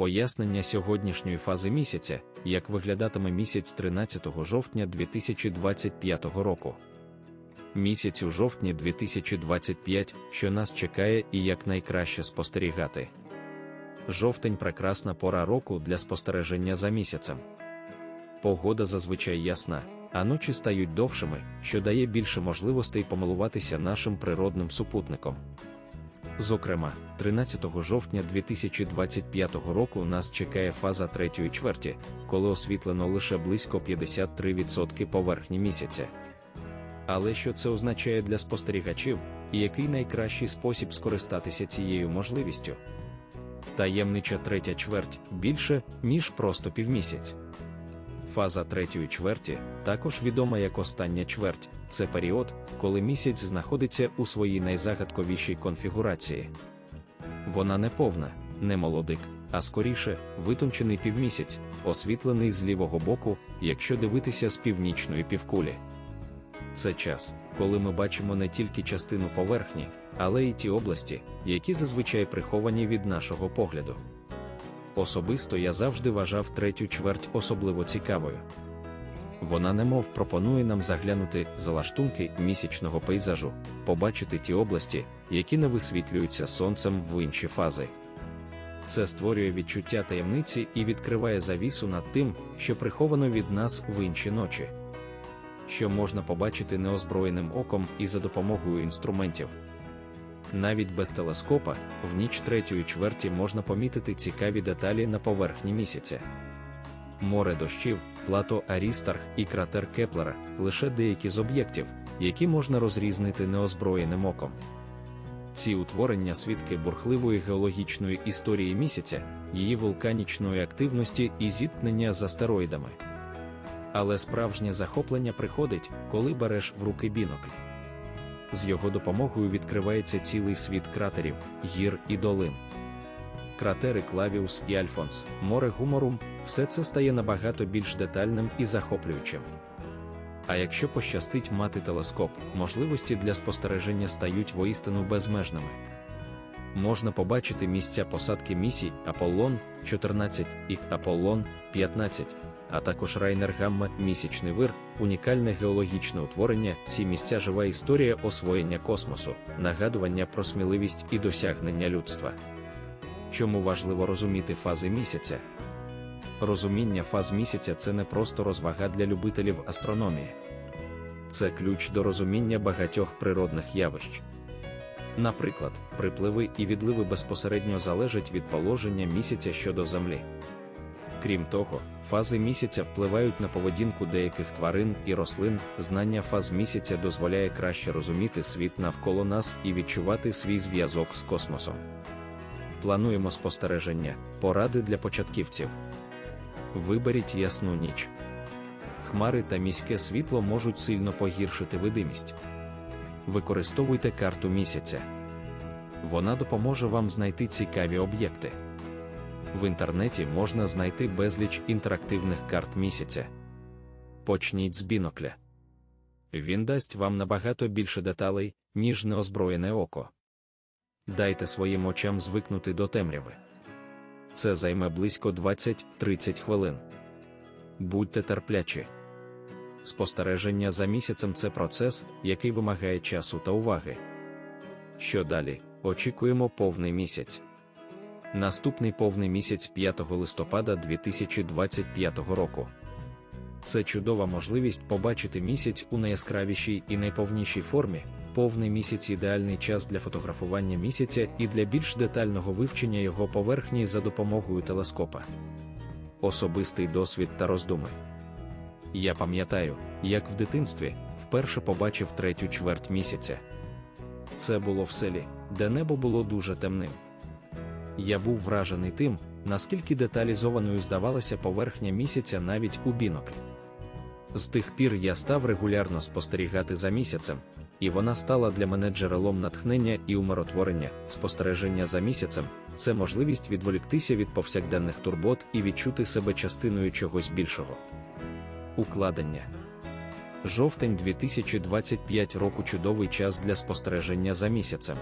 Пояснення сьогоднішньої фази місяця, як виглядатиме місяць 13 жовтня 2025 року. Місяць у жовтні 2025, що нас чекає і як найкраще спостерігати. Жовтень прекрасна пора року для спостереження за місяцем. Погода зазвичай ясна, а ночі стають довшими, що дає більше можливостей помилуватися нашим природним супутником. Зокрема, 13 жовтня 2025 року нас чекає фаза третьої чверті, коли освітлено лише близько 53% поверхні місяця. Але що це означає для спостерігачів, і який найкращий спосіб скористатися цією можливістю? Таємнича третя чверть більше, ніж просто півмісяць. Фаза третьої чверті, також відома як остання чверть, це період, коли місяць знаходиться у своїй найзагадковішій конфігурації. Вона не повна, не молодик, а скоріше витончений півмісяць, освітлений з лівого боку, якщо дивитися з північної півкулі. Це час, коли ми бачимо не тільки частину поверхні, але й ті області, які зазвичай приховані від нашого погляду. Особисто я завжди вважав третю чверть особливо цікавою. Вона немов пропонує нам заглянути за лаштунки місячного пейзажу, побачити ті області, які не висвітлюються сонцем в інші фази. Це створює відчуття таємниці і відкриває завісу над тим, що приховано від нас в інші ночі, що можна побачити неозброєним оком і за допомогою інструментів. Навіть без телескопа, в ніч третьої чверті можна помітити цікаві деталі на поверхні місяця. Море дощів, плато Арістарх і кратер Кеплера лише деякі з об'єктів, які можна розрізнити неозброєним оком. Ці утворення свідки бурхливої геологічної історії місяця, її вулканічної активності і зіткнення з астероїдами. Але справжнє захоплення приходить, коли береш в руки бінокль. З його допомогою відкривається цілий світ кратерів, гір і долин. Кратери Клавіус і Альфонс, море Гуморум, все це стає набагато більш детальним і захоплюючим. А якщо пощастить мати телескоп, можливості для спостереження стають воістину безмежними. Можна побачити місця посадки місій Аполлон 14 і Аполлон 15, а також Райнер Гамма місячний вир, унікальне геологічне утворення. Ці місця жива історія освоєння космосу, нагадування про сміливість і досягнення людства. Чому важливо розуміти фази місяця? Розуміння фаз місяця це не просто розвага для любителів астрономії, це ключ до розуміння багатьох природних явищ. Наприклад, припливи і відливи безпосередньо залежать від положення місяця щодо Землі. Крім того, фази місяця впливають на поведінку деяких тварин і рослин. Знання фаз місяця дозволяє краще розуміти світ навколо нас і відчувати свій зв'язок з космосом. Плануємо спостереження, поради для початківців. Виберіть ясну ніч. Хмари та міське світло можуть сильно погіршити видимість. Використовуйте карту місяця. Вона допоможе вам знайти цікаві об'єкти. В інтернеті можна знайти безліч інтерактивних карт місяця. Почніть з бінокля. Він дасть вам набагато більше деталей, ніж неозброєне око. Дайте своїм очам звикнути до темряви. Це займе близько 20-30 хвилин. Будьте терплячі. Спостереження за місяцем це процес, який вимагає часу та уваги. Що далі? Очікуємо повний місяць. Наступний повний місяць 5 листопада 2025 року. Це чудова можливість побачити місяць у найяскравішій і найповнішій формі. Повний місяць ідеальний час для фотографування місяця і для більш детального вивчення його поверхні за допомогою телескопа. Особистий досвід та роздуми. Я пам'ятаю, як в дитинстві вперше побачив третю чверть місяця. Це було в селі, де небо було дуже темним. Я був вражений тим, наскільки деталізованою здавалася поверхня місяця навіть у бінокль. З тих пір я став регулярно спостерігати за місяцем, і вона стала для мене джерелом натхнення і умиротворення, спостереження за місяцем це можливість відволіктися від повсякденних турбот і відчути себе частиною чогось більшого. Укладення Жовтень 2025 року чудовий час для спостереження за місяцем.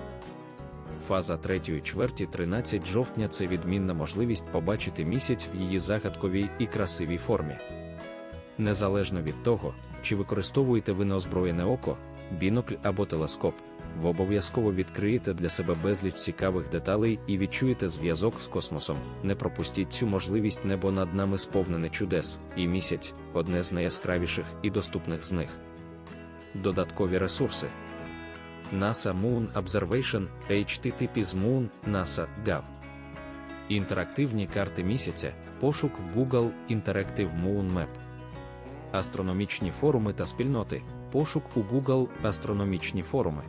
Фаза третьої чверті 13 жовтня це відмінна можливість побачити місяць в її загадковій і красивій формі. Незалежно від того, чи використовуєте ви неозброєне око, бінокль або телескоп, ви обов'язково відкриєте для себе безліч цікавих деталей і відчуєте зв'язок з космосом. Не пропустіть цю можливість, небо над нами сповнене чудес, і місяць одне з найяскравіших і доступних з них. Додаткові ресурси. NASA Moon Observation HTTP з Moon NASA Gov. Інтерактивні карти місяця, пошук в Google Interactive Moon Map. Астрономічні форуми та спільноти, пошук у Google Астрономічні форуми.